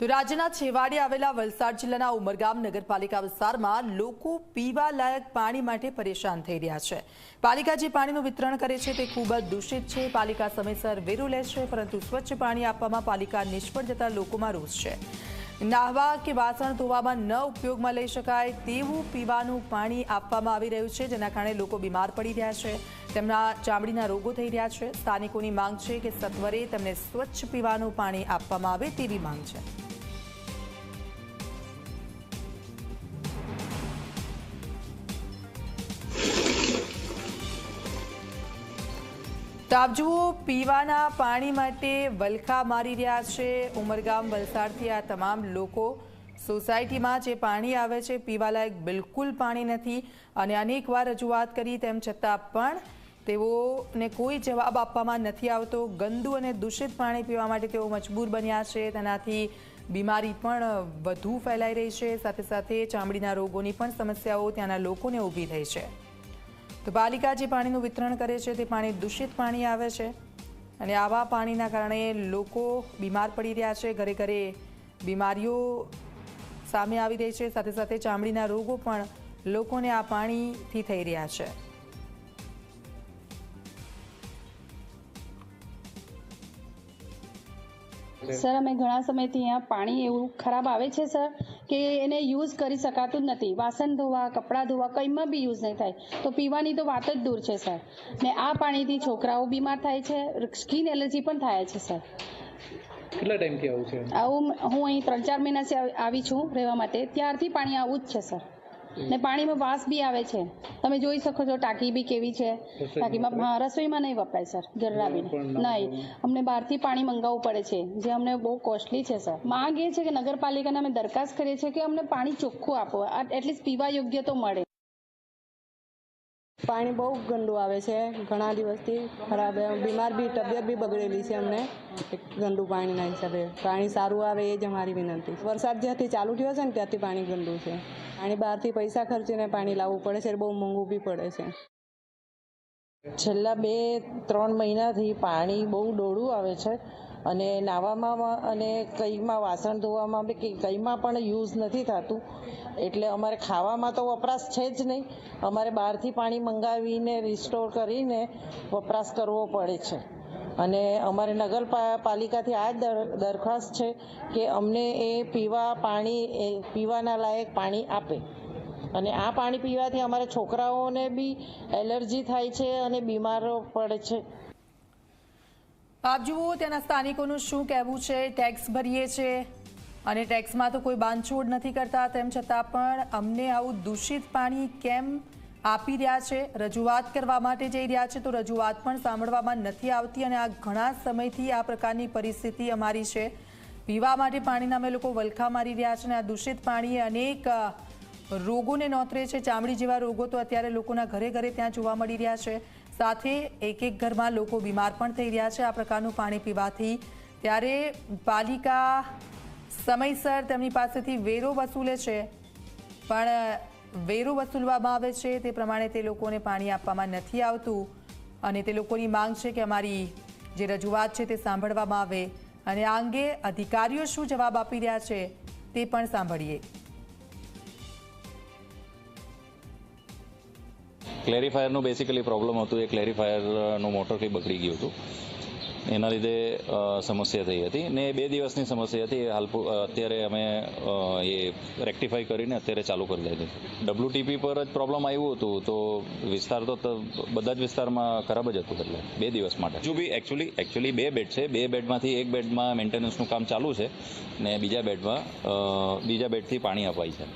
તો રાજ્યના છેવાડે આવેલા વલસાડ જિલ્લાના ઉમરગામ નગરપાલિકા વિસ્તારમાં લોકો પીવા લાયક પાણી માટે પરેશાન થઈ રહ્યા છે. પાલિકા જે પાણીનું વિતરણ કરે છે તે ખૂબ જ દૂષિત છે. પાલિકા સમયસર વેરો લે છે, પરંતુ સ્વચ્છ પાણી આપવામાં પાલિકા નિષ્ફળ જતા લોકોમાં રોષ છે. નાહવા કે વાસણ ધોવામાં ન ઉપયોગમાં લઈ શકાય તેવું પીવાનું પાણી આપવામાં આવી રહ્યું છે, જેના કારણે લોકો બીમાર પડી રહ્યા છે. તેમના ચામડીના રોગો થઈ રહ્યા છે. સ્થાનિકોની માંગ છે કે સત્વરે તેમને સ્વચ્છ પીવાનું પાણી આપવામાં આવે તેવી માંગ છે. તો આપ જુઓ, પીવાના પાણી માટે વલખા મારી રહ્યા છે ઉમરગામ વલસાડથી આ તમામ લોકો. સોસાયટીમાં જે પાણી આવે છે, પીવાલાયક બિલકુલ પાણી નથી. અને અનેકવાર રજૂઆત કરી તેમ છતાં પણ તેઓને કોઈ જવાબ આપવામાં નથી આવતો. ગંદુ અને દૂષિત પાણી પીવા માટે તેઓ મજબૂર બન્યા છે. તેનાથી બીમારી પણ વધુ ફેલાઈ રહી છે. સાથે સાથે ચામડીના રોગોની પણ સમસ્યાઓ ત્યાંના લોકોને ઊભી થઈ છે. તો પાલિકા જે પાણીનું વિતરણ કરે છે, તે પાણી દૂષિત પાણી આવે છે અને આવા પાણીના કારણે લોકો બીમાર પડી રહ્યા છે. ઘરે ઘરે બીમારીઓ સામે આવી રહી છે. સાથે સાથે ચામડીના રોગો પણ લોકોને આ પાણીથી થઈ રહ્યા છે. સર અમે ઘણા સમયથી અહીંયા પાણી એવું ખરાબ આવે છે સર કે એને યુઝ કરી શકાતું જ નથી. વાસણ ધોવા કપડાં ધોવા કંઈમાં બી યુઝ નહીં થાય. તો પીવાની તો વાત જ દૂર છે સર. ને આ પાણીથી છોકરાઓ બીમાર થાય છે સ્કિન એલર્જી પણ થાય છે સર. કેટલા ટાઈમથી આવું છે? આવું હું અહીં ત્રણ ચાર મહિનાથી આવી- છું રહેવા માટે. ત્યારથી પાણી આવું જ છે સર. ને પાણીમાં વાસ બી આવે છે. તમે જોઈ શકો છો ટાંકી બી કેવી છે. ટાંકીમાં હા રસોઈમાં નહીં વપરાય સર. જરા બી નહીં. નહીં. અમને બહારથી પાણી મંગાવવું પડે છે જે અમને બહુ કોસ્ટલી છે સર. માંગ એ છે કે નગરપાલિકાને અમે દરખાસ્ત કરીએ છીએ કે અમને પાણી ચોખ્ખું આપો. એટલીસ્ટ પીવા યોગ્ય તો મળે. પાણી બહુ ગંદુ આવે છે. ઘણા દિવસથી ખરાબ બીમાર બી, તબિયત બી બગડેલી છે અમને. ગંદુ પાણીના હિસાબે. પાણી સારું આવે એ જ અમારી વિનંતી વરસાદ જ્યાંથી ચાલુ થયો છે ને ત્યાંથી પાણી ગંદુ છે. પાણી બહારથી પૈસા ખર્ચીને પાણી લાવવું પડે છે બહુ મોંઘું બી પડે છે. છેલ્લા બે, ત્રણ મહિનાથી પાણી બહુ ડોળું આવે છે. અને નાવામાં અને કંઈમાં વાસણ ધોવામાં કે કંઈમાં પણ યુઝ નથી થતું. એટલે અમારે ખાવામાં તો વપરાશ છે જ નહીં. અમારે બહારથી પાણી મંગાવીને રિસ્ટોર કરીને વપરાશ કરવો પડે છે. અને અમારે નગરપાલિકાથી આ જ દરખાસ્ત છે કે અમને એ પીવા પાણી, એ પીવાના લાયક પાણી આપે. અને આ પાણી પીવાથી અમારા છોકરાઓને બી એલર્જી થાય છે અને બીમારો પડે છે. આપ જુઓ ત્યાંના સ્થાનિકોનું શું કહેવું છે ટેક્સ ભરીએ છીએ અને ટેક્સમાં તો કોઈ બાંધછોડ નથી કરતા, તેમ છતાં પણ અમને આવું દૂષિત પાણી કેમ આપી રહ્યા છે? રજૂઆત કરવા માટે જઈ રહ્યા છે તો રજૂઆત પણ સાંભળવામાં નથી આવતી અને આ ઘણા સમયથી આ પ્રકારની પરિસ્થિતિ અમારી છે. પીવા માટે પાણીના અમે લોકો વલખા મારી રહ્યા છે અને આ દૂષિત પાણી અનેક રોગોને નોતરે છે. ચામડી જેવા રોગો તો અત્યારે લોકોના ઘરે ઘરે ત્યાં જોવા મળી રહ્યા છે. સાથે એક એક ઘરમાં લોકો બીમાર પણ થઈ રહ્યા છે આ પ્રકારનું પાણી પીવાથી. ત્યારે પાલિકા સમયસર તેમની પાસેથી વેરો વસૂલે છે. પણ વેરો વસૂલવામાં આવે છે તે પ્રમાણે તે લોકોને પાણી આપવામાં નથી આવતું. અને તે લોકોની માંગ છે કે અમારી જે રજૂઆત છે તે સાંભળવામાં આવે. અને આ અંગે અધિકારીઓ શું જવાબ આપી રહ્યા છે તે પણ સાંભળીએ. ક્લેરિફાયરનું બેસિકલી પ્રોબ્લેમ હતું. એ ક્લેરિફાયરનું મોટર કંઈ બગડી ગયું હતું. એના લીધે સમસ્યા થઈ હતી. ને બે દિવસની સમસ્યા હતી. એ હાલ અત્યારે અમે એ રેક્ટિફાઈ કરીને અત્યારે ચાલુ કરી દીધી ડબ્લ્યુટીપી પર જ પ્રોબ્લેમ આવ્યું હતું. તો વિસ્તાર તો બધા જ વિસ્તારમાં ખરાબ જ હતું એટલે. બે દિવસ માટે. હજુ બી એકચ્યુઅલી એકચ્યુઅલી બે બેડ છે. બે બેડમાંથી એક બેડમાં મેન્ટેનન્સનું કામ ચાલુ છે. ને બીજા બેડમાં બીજા બેડથી પાણી અપાય છે.